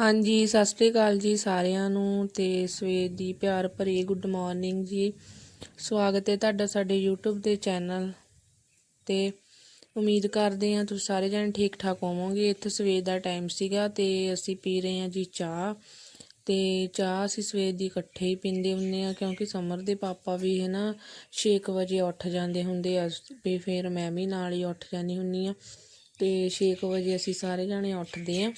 ਹਾਂਜੀ, ਸਤਿ ਸ੍ਰੀ ਅਕਾਲ ਜੀ ਸਾਰਿਆਂ ਨੂੰ ਤੇ ਸਵੇਰ ਦੀ ਪਿਆਰ ਭਰੀ ਗੁੱਡ ਮਾਰਨਿੰਗ ਜੀ। ਸਵਾਗਤ ਹੈ ਤੁਹਾਡਾ ਸਾਡੇ YouTube ਦੇ ਚੈਨਲ ਤੇ। ਉਮੀਦ ਕਰਦੇ ਹਾਂ ਤੁਸੀਂ ਸਾਰੇ ਜਣੇ ਠੀਕ ਠਾਕ ਹੋਵੋਗੇ। ਇੱਥੇ ਸਵੇਰ ਦਾ ਟਾਈਮ ਸੀਗਾ ਤੇ ਅਸੀਂ ਪੀ ਰਹੇ ਹਾਂ ਜੀ ਚਾਹ। ਤੇ ਚਾਹ ਅਸੀਂ ਸਵੇਰ ਦੀ ਇਕੱਠੇ ਹੀ ਪੀਂਦੇ ਹੁੰਦੇ ਆ ਕਿਉਂਕਿ ਸਮਰ ਦੇ ਪਾਪਾ ਵੀ ਹੈ ਨਾ 6 ਵਜੇ ਉੱਠ ਜਾਂਦੇ ਹੁੰਦੇ ਆ। ਤੇ ਫਿਰ ਮੈਂ ਵੀ ਨਾਲ ਹੀ ਉੱਠ ਜਾਂਦੀ ਹੁੰਨੀ ਆ ਤੇ 6 ਵਜੇ ਅਸੀਂ ਸਾਰੇ ਜਣੇ ਉੱਠਦੇ ਆ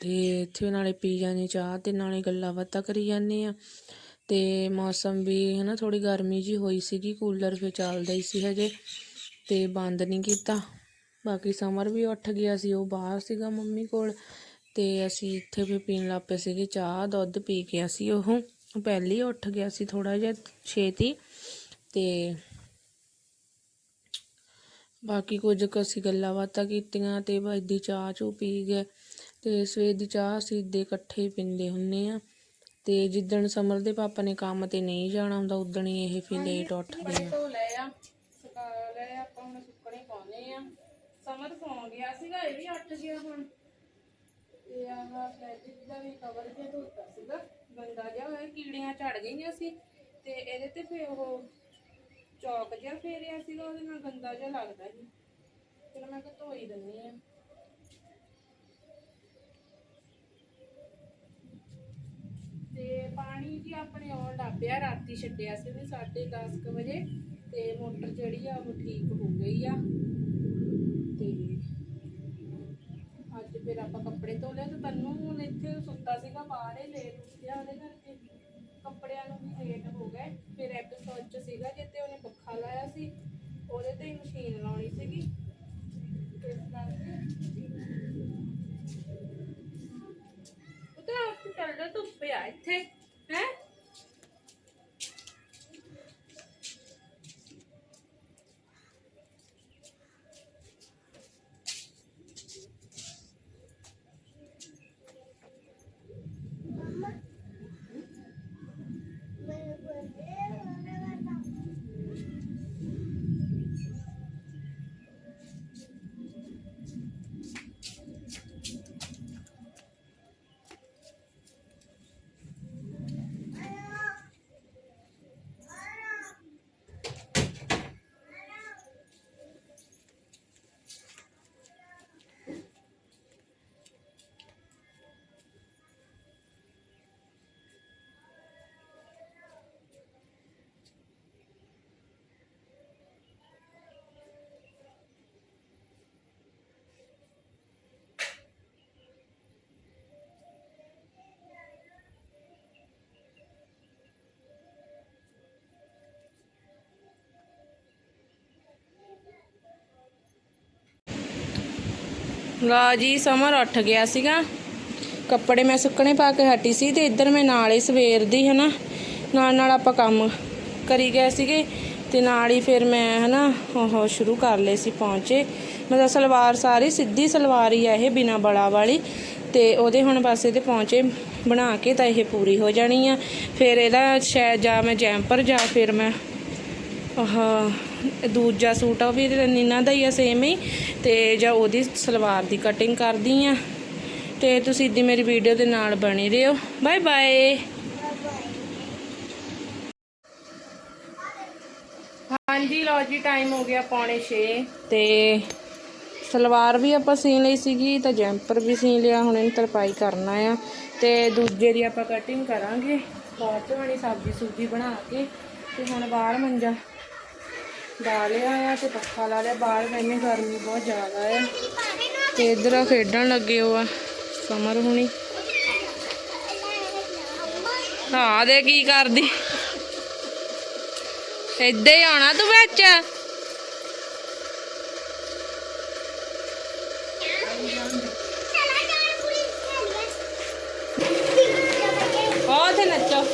ਤੇ ਇੱਥੇ ਨਾਲੇ ਪੀ ਜਾਂਦੇ ਚਾਹ ਤੇ ਨਾਲੇ ਗੱਲਾਂ ਬਾਤਾਂ ਕਰੀ ਜਾਂਦੇ ਹਾਂ ਅਤੇ ਮੌਸਮ ਵੀ ਹੈ ਨਾ ਥੋੜ੍ਹੀ ਗਰਮੀ ਜਿਹੀ ਹੋਈ ਸੀਗੀ, ਕੂਲਰ ਫੇ ਚੱਲਦਾ ਹੀ ਸੀ ਹਜੇ ਅਤੇ ਬੰਦ ਨਹੀਂ ਕੀਤਾ। ਬਾਕੀ ਸਮਰ ਵੀ ਉੱਠ ਗਿਆ ਸੀ, ਉਹ ਬਾਹਰ ਸੀਗਾ ਮੰਮੀ ਕੋਲ ਅਤੇ ਅਸੀਂ ਇੱਥੇ ਵੀ ਪੀਣ ਲੱਗ ਪਏ ਸੀਗੇ ਚਾਹ, ਦੁੱਧ ਪੀ ਗਿਆ ਸੀ ਉਹ ਪਹਿਲੀ ਉੱਠ ਗਿਆ ਸੀ ਥੋੜ੍ਹਾ ਜਿਹਾ ਛੇਤੀ ਅਤੇ ਬਾਕੀ ਕੁਝ ਕੁ ਅਸੀਂ ਗੱਲਾਂ ਬਾਤਾਂ ਕੀਤੀਆਂ ਅਤੇ ਬਾਅਦ ਦੀ ਚਾਹ ਚੂ ਪੀ ਗਏ। ਤੇ ਸਵੇਰ ਦੀ ਚਾਹ ਅਸੀਂ ਦੇ ਇਕੱਠੇ ਪੀਂਦੇ ਹੁੰਨੇ ਆ। ਤੇ ਜਿੱਦਣ ਸਮਰ ਦੇ ਪਾਪਾ ਨੇ ਕੰਮ ਤੇ ਨਹੀਂ ਜਾਣਾ ਹੁੰਦਾ ਉਦਣ ਹੀ ਇਹ ਫਿਰ ਲੇਟ ਉੱਠਦੇ ਆ। ਧੋ ਲਏ ਆ ਸੁਕਾ ਲਏ ਆਪਾਂ ਹੁਣ ਸੁੱਕਣੇ ਪਾਉਣੇ ਆ। ਸਮਰ ਸੌਂ ਗਿਆ ਸੀਗਾ ਇਹ ਵੀ ਉੱਠ ਗਿਆ ਹੁਣ। ਤੇ ਆਹ ਫੈਬਰਿਕ ਦਾ ਵੀ ਕਵਰ ਜਿਹਾ ਧੋਤਾ ਸੀਗਾ ਗੰਦਾ ਜਿਹਾ ਹੋਇਆ ਕੀੜੀਆਂ ਝੜ ਗਈਆਂ ਸੀ। ਤੇ ਇਹਦੇ ਤੇ ਫੇ ਉਹ ਚੌਕ ਜਿਹਾ ਫੇਰਿਆ ਸੀਗਾ ਉਹਦੇ ਨਾਲ ਗੰਦਾ ਜਿਹਾ ਲੱਗਦਾ ਸੀ। ਫਿਰ ਮੈਂ ਕਿਹਾ ਧੋ ਹੀ ਦਿੰਨੀ ਆ ਤੇ ਪਾਣੀ ਜੀ ਆਪਣੇ ਆਉਣ ਲੱਗ ਪਿਆ, ਰਾਤੀ ਛੱਡਿਆ ਸੀ ਵੀ 10:30 ਵਜੇ ਤੇ ਮੋਟਰ ਜਿਹੜੀ ਆ ਉਹ ਠੀਕ ਹੋ ਗਈ ਆ। ਤੇ ਅੱਜ ਫਿਰ ਆਪਾਂ ਕੱਪੜੇ ਧੋ ਲਏ ਤੇ ਤੈਨੂੰ ਹੁਣ ਇੱਥੇ ਸੁੱਤਾ ਸੀਗਾ ਬਾਹਰ ਹੀ, ਲੇਟ ਉੱਠਿਆ ਉਹਦੇ ਕਰਕੇ। ਕੱਪੜਿਆਂ ਨੂੰ ਵੀ ਲੇਟ ਹੋ ਗਏ, ਫਿਰ ਇੱਕ ਸੋਚ ਸੀਗਾ ਜਿੱਤੇ ਉਹਨੇ ਪੱਖਾ ਲਾਇਆ ਸੀ, ਉਹਦੇ ਤੇ ਮਸ਼ੀਨ ਲਾਉਣੀ ਸੀਗੀ। ਇਸ ਕਰਕੇ ਉਤੇ ਹਸਪੀਟਲ ਦਾ ਧੁੱਪ ਆ ਇੱਥੇ। ਲਾ ਜੀ ਸਮਰ ਉੱਠ ਗਿਆ ਸੀਗਾ। ਕੱਪੜੇ ਮੈਂ ਸੁੱਕਣੇ ਪਾ ਕੇ ਹਟੀ ਸੀ ਤੇ ਇੱਧਰ ਮੈਂ ਨਾਲ ਹੀ ਸਵੇਰ ਦੀ, ਹਨਾ, ਨਾਲ ਨਾਲ ਆਪਾਂ ਕੰਮ ਕਰੀ ਗਏ ਸੀਗੇ ਤੇ ਨਾਲ ਹੀ ਫਿਰ ਮੈਂ, ਹਨਾ, ਉਹ ਸ਼ੁਰੂ ਕਰ ਲਏ ਸੀ ਪਹੁੰਚੇ। ਮਤਲਬ ਸਲਵਾਰ ਸਾਰੀ, ਸਿੱਧੀ ਸਲਵਾਰ ਹੀ ਆ ਇਹ ਬਿਨਾ ਬੜਾ ਵਾਲੀ ਤੇ ਉਹਦੇ ਹੁਣ ਬਸ ਇਹਦੇ ਪਹੁੰਚੇ। ਬਣਾ ਕੇ ਤਾਂ ਇਹ ਪੂਰੀ ਹੋ ਜਾਣੀ ਆ। ਫਿਰ ਇਹਦਾ ਸ਼ਾਇਦ ਜਾਂ ਮੈਂ ਜੈਂਪਰ ਜਾਂ ਫਿਰ ਮੈਂ, ਆਹ ਦੂਜਾ ਸੂਟ ਆ, ਉਹ ਵੀ ਨੀਨਾ ਦਾ ਹੀ ਆ ਸੇਮ ਹੀ। ਤੇ ਜਾਂ ਉਹਦੀ ਸਲਵਾਰ ਦੀ ਕਟਿੰਗ ਕਰਦੀ ਆ। ਤੇ ਤੁਸੀਂ ਇੱਦੀ ਮੇਰੀ ਵੀਡੀਓ ਦੇ ਨਾਲ ਬਣੇ ਰਹੋ। ਬਾਏ ਬਾਏ ਹਾਂਜੀ, ਲਓ ਜੀ ਟਾਈਮ ਹੋ ਗਿਆ ਪੌਣੇ 6 ਤੇ ਸਲਵਾਰ ਵੀ ਆਪਾਂ ਸੀਨ ਲਈ ਸੀਗੀ, ਤਾਂ ਜੈਂਪਰ ਵੀ ਸੀਨ ਲਿਆ, ਹੁਣ ਇਹਨੂੰ ਤਰਪਾਈ ਕਰਨਾ ਆ। ਤੇ ਦੂਜੇ ਦੀ ਆਪਾਂ ਕਟਿੰਗ ਕਰਾਂਗੇ। ਬਾਅਦ ਚ ਬਣੀ ਸਬਜ਼ੀ ਸੁਬਜ਼ੀ ਬਣਾ ਕੇ, ਤੇ ਹੁਣ ਬਾਹਰ ਮੰਜਾ ਡਾਲਿਆ ਆ ਤੇ ਪੱਖਾ ਲਾ ਲਿਆ। ਬਾਹਰ ਮੈਨੇ ਗਰਮੀ ਬਹੁਤ ਜ਼ਿਆਦਾ ਆ। ਤੇ ਇਧਰ ਆ ਖੇਡਣ ਲੱਗੇ ਹੋ ਆ। ਸਮਰ ਹੁਣੀ। ਹਾਂ ਦੇ ਕੀ ਕਰਦੀ। ਏਦਾਂ ਹੀ ਆਉਣਾ ਤੂੰ ਵਿੱਚ ਬਹੁਤ ਨੱਚੋ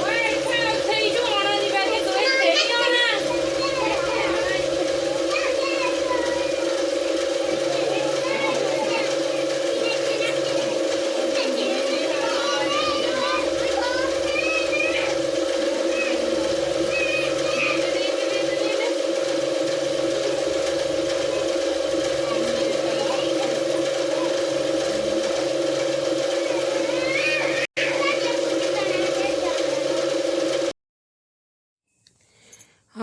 ਓਏ ਇੱਥੇ ਉੱਥੇ ਹੀ ਜੋ ਆਉਣਾ ਨਹੀਂ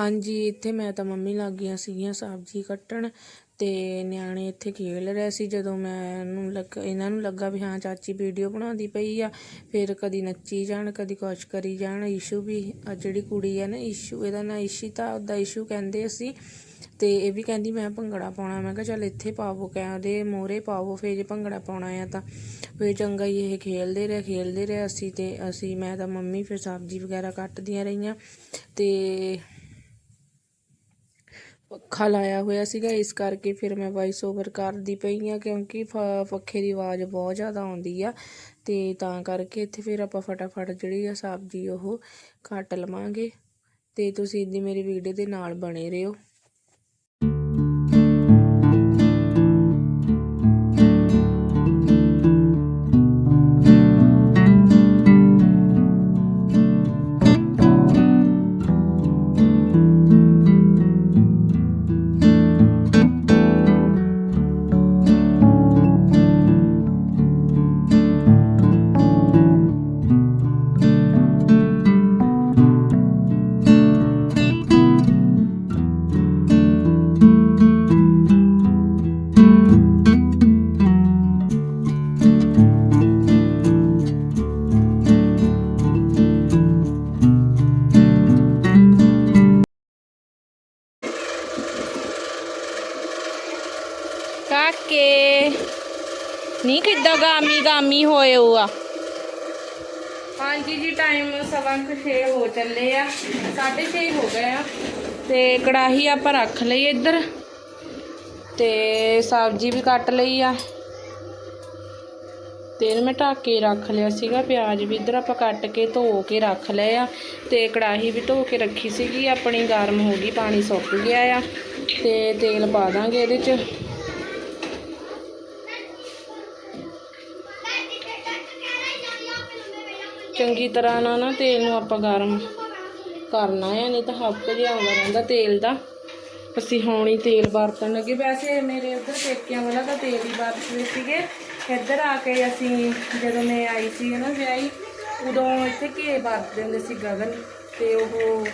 ਹਾਂਜੀ, ਇੱਥੇ ਮੈਂ ਤਾਂ ਮੰਮੀ ਲੱਗ ਗਈਆਂ ਸੀਗੀਆਂ ਸਬਜ਼ੀ ਕੱਟਣ ਤੇ ਨਿਆਣੇ ਇੱਥੇ ਖੇਡ ਰਹੇ ਸੀ। ਜਦੋਂ ਮੈਂ ਨੂੰ ਲੱਗ, ਇਹਨਾਂ ਨੂੰ ਲੱਗਾ ਵੀ ਹਾਂ, ਚਾਚੀ ਵੀਡੀਓ ਬਣਾਉਂਦੀ ਪਈ ਆ, ਫਿਰ ਕਦੀ ਨੱਚੀ ਜਾਣ, ਕਦੀ ਕੁਛ ਕਰੀ ਜਾਣ। ਇਸ਼ੂ ਵੀ, ਆ ਜਿਹੜੀ ਕੁੜੀ ਆ ਨਾ ਇਸ਼ੂ ਇਹਦਾ ਨਾਂ ਇਸ਼ਿਤਾ ਉਹਦਾ ਇਸ਼ੂ ਕਹਿੰਦੇ ਅਸੀਂ। ਤੇ ਇਹ ਵੀ ਕਹਿੰਦੀ, ਮੈਂ ਭੰਗੜਾ ਪਾਉਣਾ। ਮੈਂ ਕਿਹਾ, ਚੱਲ ਇੱਥੇ ਪਾਵੋ, ਕਹਿੰਦੇ ਮੋਰੇ ਪਾਵੋ, ਫੇਰ ਜੇ ਭੰਗੜਾ ਪਾਉਣਾ ਆ ਤਾਂ। ਫੇਰ ਚੰਗਾ ਹੀ ਇਹ ਖੇਲਦੇ ਰਹੇ ਖੇਲਦੇ ਰਹੇ ਅਸੀਂ ਤੇ ਅਸੀਂ, ਮੈਂ ਤਾਂ ਮੰਮੀ ਫਿਰ ਸਬਜ਼ੀ ਵਗੈਰਾ ਕੱਟਦੀਆਂ ਰਹੀਆਂ। ਤੇ ਪੱਖਾ ਲਾਇਆ ਹੋਇਆ ਸੀਗਾ, ਇਸ ਕਰਕੇ ਫਿਰ ਮੈਂ ਵਾਇਸ ਓਵਰ ਕਰਦੀ ਪਈ ਆ ਕਿਉਂਕਿ ਫ- ਪੱਖੇ ਦੀ ਆਵਾਜ਼ ਬਹੁਤ ਜ਼ਿਆਦਾ ਆਉਂਦੀ ਆ ਤੇ ਤਾਂ ਕਰਕੇ ਇੱਥੇ ਫਿਰ ਆਪਾਂ ਫਟਾਫਟ ਜਿਹੜੀ ਆ ਸਬਜ਼ੀ ਉਹ ਕੱਟ ਲਵਾਂਗੇ ਤੇ ਤੁਸੀਂ ਦੀ ਮੇਰੀ ਵੀਡੀਓ ਦੇ ਨਾਲ ਬਣੇ ਰਹੋ। ਨੀ ਕਿੱਦਾਂ ਗਾਮੀ ਗਾਮੀ ਹੋਏ ਹੋ ਆ ਹਾਂਜੀ ਜੀ ਟਾਈਮ ਸਵਾ ਕੁ ਛੇ ਹੋ ਚੱਲੇ ਆ 6:30 ਹੋ ਗਏ ਆ। ਤੇ ਕੜਾਹੀ ਆਪਾਂ ਰੱਖ ਲਈ ਇੱਧਰ, ਤੇ ਸਬਜ਼ੀ ਵੀ ਕੱਟ ਲਈ ਆ। ਤੇ ਮੈਂ ਢੱਕ ਕੇ ਰੱਖ ਲਿਆ ਸੀਗਾ, ਪਿਆਜ਼ ਵੀ ਇੱਧਰ ਆਪਾਂ ਕੱਟ ਕੇ ਧੋ ਕੇ ਰੱਖ ਲਏ ਆ। ਤੇ ਕੜਾਹੀ ਵੀ ਧੋ ਕੇ ਰੱਖੀ ਸੀਗੀ, ਆਪਣੀ ਗਰਮ ਹੋ ਗਈ, ਪਾਣੀ ਸੁੱਕ ਗਿਆ ਆ। ਤੇ ਤੇਲ ਪਾ ਦਾਂਗੇ ਇਹਦੇ 'ਚ। ਚੰਗੀ ਤਰ੍ਹਾਂ ਨਾਲ ਨਾ ਤੇਲ ਨੂੰ ਆਪਾਂ ਗਰਮ ਕਰਨਾ ਹੈ ਨਹੀਂ ਤਾਂ ਹੱਕ ਜਿਹਾ ਆਉਂਦਾ ਰਹਿੰਦਾ ਤੇਲ ਦਾ। ਅਸੀਂ ਹੁਣ ਹੀ ਤੇਲ ਵਰਤਣ ਲੱਗੇ। ਵੈਸੇ ਮੇਰੇ ਉੱਧਰ ਪੇਕਿਆਂ ਵਾਲਾ ਤਾਂ ਤੇਲ ਹੀ ਵਰਤਦੇ ਸੀਗੇ। ਇੱਧਰ ਆ ਕੇ ਅਸੀਂ ਜਦੋਂ ਮੈਂ ਆਈ ਸੀ ਨਾ ਵਿਆਹੀ, ਉਦੋਂ ਇੱਥੇ ਘੇ ਵਰਤਦੇ ਹੁੰਦੇ ਸੀ ਗਗਨ। ਤੇ ਉਹ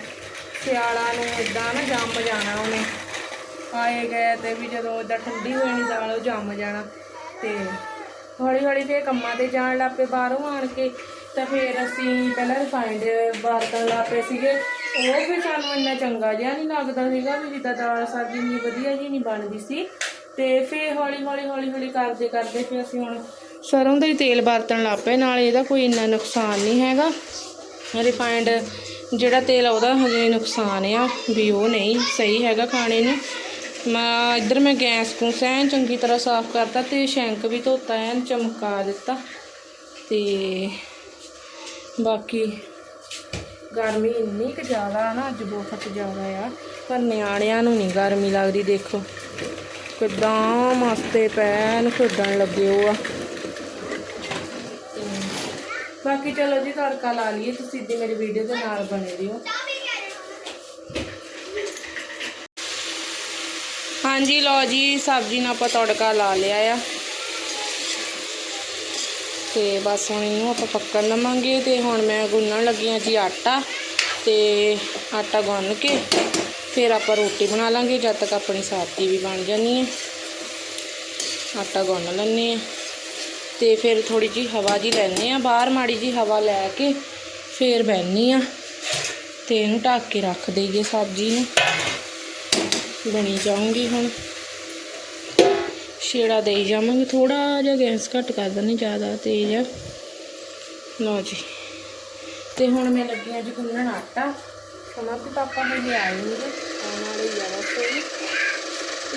ਸਿਆਲਾਂ ਨੂੰ ਇਦਾਂ ਨਾ ਜੰਮ ਜਾਣਾ ਉਹਨੇ। ਆਏ ਗਏ ਤੇ ਵੀ ਜਦੋਂ ਇਦਾਂ ਠੰਡੀ ਹੋ ਜਾਣੀ ਦਾਲ ਉਹ ਜੰਮ ਜਾਣਾ। ਤੇ ਹੌਲੀ ਹੌਲੀ ਫੇਰ ਕੰਮਾਂ ਤੇ ਜਾਣ ਲੱਗ ਪਏ, ਬਾਹਰੋਂ ਆਣ ਕੇ ਤਾਂ ਫਿਰ ਅਸੀਂ ਪਹਿਲਾਂ ਰਿਫਾਈਂਡ ਵਰਤਣ ਲੱਗ ਪਏ ਸੀਗੇ। ਉਹ ਵੀ ਸਾਨੂੰ ਇੰਨਾ ਚੰਗਾ ਜਿਹਾ ਨਹੀਂ ਲੱਗਦਾ ਸੀਗਾ ਵੀ ਜਿੱਦਾਂ ਦਾਲ ਸਬਜ਼ੀ ਨਹੀਂ ਵਧੀਆ ਜੀ ਨਹੀਂ ਬਣਦੀ ਸੀ। ਤੇ ਫਿਰ ਹੌਲੀ ਹੌਲੀ ਹੌਲੀ ਹੌਲੀ ਕਰਦੇ ਕਰਦੇ ਫਿਰ ਅਸੀਂ ਹੁਣ ਸਰੋਂ ਦਾ ਹੀ ਤੇਲ ਵਰਤਣ ਲੱਗ ਪਏ। ਨਾਲ ਇਹਦਾ ਕੋਈ ਇੰਨਾ ਨੁਕਸਾਨ ਨਹੀਂ ਹੈਗਾ। ਰਿਫਾਈਂਡ ਜਿਹੜਾ ਤੇਲ ਆ ਉਹਦਾ ਹਜੇ ਨੁਕਸਾਨ ਆ ਵੀ ਉਹ ਨਹੀਂ ਸਹੀ ਹੈਗਾ ਖਾਣੇ ਨੂੰ। ਮੈਂ ਇੱਧਰ ਮੈਂ ਗੈਸ ਨੂੰ ਐਨ ਚੰਗੀ ਤਰ੍ਹਾਂ ਸਾਫ਼ ਕਰਤਾ ਤੇ ਸ਼ੈਂਕ ਵੀ ਧੋਤਾ ਐਨ ਚਮਕਾ ਦਿੱਤਾ। ਤੇ ਬਾਕੀ ਗਰਮੀ ਇੰਨੀ ਕੁ ਜ਼ਿਆਦਾ ਨਾ, ਅੱਜ ਬਹੁਤ ਜ਼ਿਆਦਾ ਆ। ਪਰ ਨਿਆਣਿਆਂ ਨੂੰ ਨਹੀਂ ਗਰਮੀ ਲੱਗਦੀ, ਦੇਖੋ। ਕਿੱਦਾਂ ਮਸਤੇ ਪੈਨ ਖੇਡਣ ਲੱਗੇ ਹੋ ਆ। ਬਾਕੀ ਚਲੋ ਜੀ, ਤੜਕਾ ਲਾ ਲਈਏ। ਤੁਸੀਂ ਦੀ ਮੇਰੀ ਵੀਡੀਓ ਦੇ ਨਾਲ ਬਣੇ ਰਹੋ। ਹਾਂਜੀ, ਲਓ ਜੀ, ਸਬਜ਼ੀ ਨਾਲ ਆਪਾਂ ਤੜਕਾ ਲਾ ਲਿਆ ਆ। ਤੇ ਬਸ ਹੁਣ ਇਹਨੂੰ ਆਪਾਂ ਪੱਕਣ ਲਵਾਂਗੇ ਤੇ ਹੁਣ ਮੈਂ ਗੁੰਨਣ ਲੱਗੀ ਹਾਂ ਜੀ ਆਟਾ ਤੇ ਆਟਾ ਗੁੰਨ ਕੇ ਫਿਰ ਆਪਾਂ ਰੋਟੀ ਬਣਾ ਲਾਂਗੇ, ਜਦ ਤੱਕ ਆਪਣੀ ਸਾਬਤੀ ਵੀ ਬਣ ਜਾਣੀ ਹੈ। ਆਟਾ ਗੁੰਨ ਲੈਂਦੇ ਆ ਤੇ ਫਿਰ ਥੋੜੀ ਜੀ ਹਵਾ ਜੀ ਲੈਣੇ ਆ ਬਾਹਰ, ਮਾੜੀ ਜੀ ਹਵਾ ਲੈ ਕੇ ਫਿਰ ਬਹਿਨੀ ਆ ਤੇ ਇਹਨੂੰ ਢੱਕ ਕੇ ਰੱਖ ਦੇਈਏ ਸਬਜ਼ੀ ਨੂੰ। ਬਣੀ ਜਾਊਂਗੀ ਹੁਣ। ਛੇੜਾ ਦੇਈ ਜਾਵਾਂਗੇ। ਥੋੜਾ ਜਿਹਾ ਗੈਸ ਘੱਟ ਕਰ ਦਿੰਦੇ, ਜ਼ਿਆਦਾ ਤੇਜ਼ ਆ। ਲਓ ਜੀ। ਤੇ ਹੁਣ ਮੈਂ ਲੱਗੀ ਅੱਜ ਗੁੰਨਣ ਆਟਾ। ਸਮਰ ਤੇ ਪਾਪਾ ਹਜੇ ਆਏ ਨਹੀਂ ਆਉਣ ਵਾਲੇ ਹੀ ਆ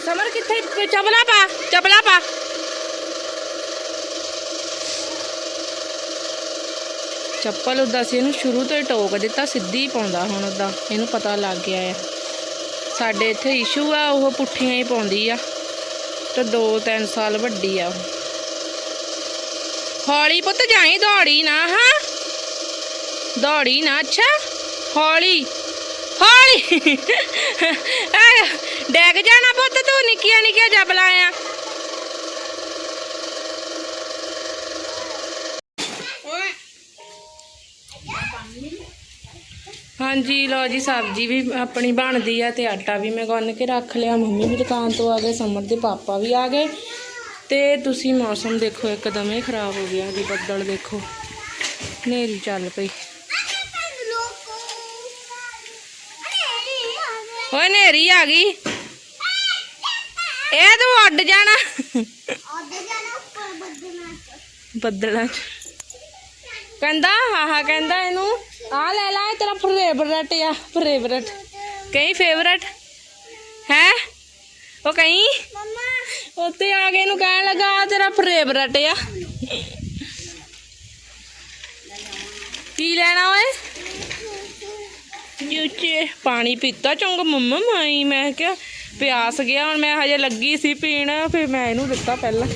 ਸਮਰ ਕਿੱਥੇ? ਚਪਲਾ ਪਾ ਚਪਲਾ ਪਾ। ਚੱਪਲ ਉਦਾਂ ਸੀ, ਇਹਨੂੰ ਸ਼ੁਰੂ ਤੋਂ ਹੀ ਟੋਕ ਦਿੱਤਾ, ਸਿੱਧੀ ਹੀ ਪਾਉਂਦਾ ਹੁਣ ਉਦਾਂ ਇਹਨੂੰ ਪਤਾ ਲੱਗ ਗਿਆ ਆ। ਸਾਡੇ ਇੱਥੇ ਇਸ਼ੂ ਆ, ਉਹ ਪੁੱਠੀਆਂ ਹੀ ਪਾਉਂਦੀ ਆ। ਤੇ 2-3 ਸਾਲ ਵੱਡੀ ਆ ਹੌਲੀ ਪੁੱਤ ਜਾਈ, ਦੌੜੀ ਨਾ, ਹਾਂ। ਦੌੜੀ ਨਾ, ਅੱਛਾ। ਹੌਲੀ ਹੌਲੀ। ਆ ਡੈਗ ਜਾਣਾ ਪੁੱਤ ਤੂੰ ਨਿੱਕੀਆਂ ਨਿੱਕੀਆਂ ਜਬਲਾਂ ਆ। ਹਾਂਜੀ ਹਾਂਜੀ ਲੋ ਜੀ, ਸਬਜ਼ੀ ਵੀ ਆਪਣੀ ਬਣਦੀ ਆ ਤੇ ਆਟਾ ਵੀ ਮੈਂ ਗੁੰਨ ਕੇ ਰੱਖ ਲਿਆ। ਮੰਮੀ ਵੀ ਦੁਕਾਨ ਤੋਂ ਆ ਗਏ, ਸਮਰ ਦੇ ਪਾਪਾ ਵੀ ਆ ਗਏ। ਤੇ ਤੁਸੀਂ ਮੌਸਮ ਦੇਖੋ, ਇੱਕਦਮ ਹੀ ਖਰਾਬ ਹੋ ਗਿਆ ਜੀ ਬੱਦਲ ਦੇਖੋ। ਹਨੇਰੀ ਚੱਲ ਪਈ। ਓਏ, ਹਨੇਰੀ ਆ ਗਈ। ਇਹ ਤੂੰ ਉੱਡ ਜਾਣਾ। ਬੱਦਲਾਂ 'ਚ। ਕਹਿੰਦਾ, ਹਾਂ ਹਾਂ, ਕਹਿੰਦਾ ਇਹਨੂੰ। ਆ ਲੈ ਲੈ ਇਹ ਤੇਰਾ ਫੇਵਰਟ ਆ ਫੇਵਰਟ ਕਈ ਫੇਵਰਟ ਹੈ? ਉਹ ਕਹੀਂ ਉੱਤੇ ਆ ਕੇ ਇਹਨੂੰ ਕਹਿਣ ਲੱਗਾ ਤੇਰਾ ਫੇਵਰਟ ਆ। ਕੀ ਲੈਣਾ ਓਏ? ਜੂਚੇ ਪਾਣੀ ਪੀਤਾ ਚੰਗਾ ਮੰਮਾ ਮਾਈ ਮੈਂ ਕਿਹਾ ਪਿਆਸ ਗਿਆ ਹੁਣ ਮੈਂ ਹਜੇ ਲੱਗੀ ਸੀ ਪੀਣ ਫਿਰ ਮੈਂ ਇਹਨੂੰ ਦਿੱਤਾ ਪਹਿਲਾਂ।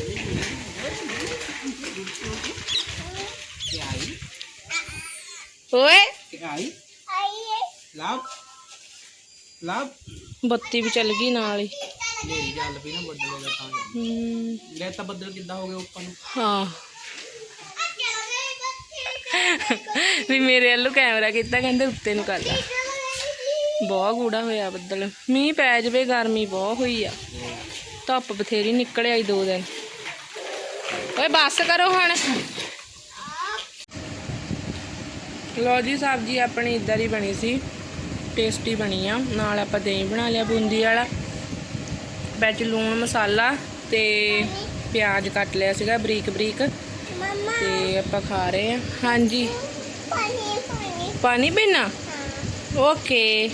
ਓਏ। ਆਈ? ਲਵ ਲਵ ਬੱਤੀ ਵੀ ਚੱਲ ਗਈ ਨਾਲ ਹੀ। ਮੇਰੀ ਗੱਲ ਵੀ ਨਾ ਬੱਦਲ ਦਾ ਤਾਂ। ਹਮ, ਲੈ ਤਾਂ ਬੱਦਲ ਕਿੱਦਾਂ ਹੋ ਗਏ ਉੱਪਰ ਨੂੰ? ਹਾਂ। ਵੀ ਮੇਰੇ ਵੱਲੋਂ ਕੈਮਰਾ ਕੀਤਾ ਕਹਿੰਦੇ ਉੱਤੇ ਨੂੰ ਕਰ ਲੈ। ਬਹੁਤ ਗੂੜਾ ਹੋਇਆ ਬੱਦਲ। ਮੀਂਹ ਪੈ ਜਵੇ ਗਰਮੀ ਬਹੁਤ ਹੋਈ ਆ। ਧੁੱਪ ਬਥੇਰੀ ਨਿਕਲ ਆਈ ਦੋ ਦਿਨ। ਓਏ ਬੱਸ ਕਰੋ ਹੁਣ। ਲੋ ਜੀ ਸਬਜ਼ੀ ਆਪਣੀ ਇਦਾਂ ਦੀ ਬਣੀ ਸੀ। ਟੇਸਟੀ ਬਣੀ ਆ। ਨਾਲ ਆਪਾਂ ਦਹੀਂ ਬਣਾ ਲਿਆ ਬੂੰਦੀ ਵਾਲਾ। ਵਿੱਚ ਲੂਣ ਮਸਾਲਾ ਤੇ ਪਿਆਜ਼ ਕੱਟ ਲਿਆ ਸੀਗਾ ਬਰੀਕ ਬਰੀਕ। ਤੇ ਆਪਾਂ ਖਾ ਰਹੇ ਆ। ਹਾਂਜੀ। ਪਾਣੀ ਪੀਣਾ। ਓਕੇ।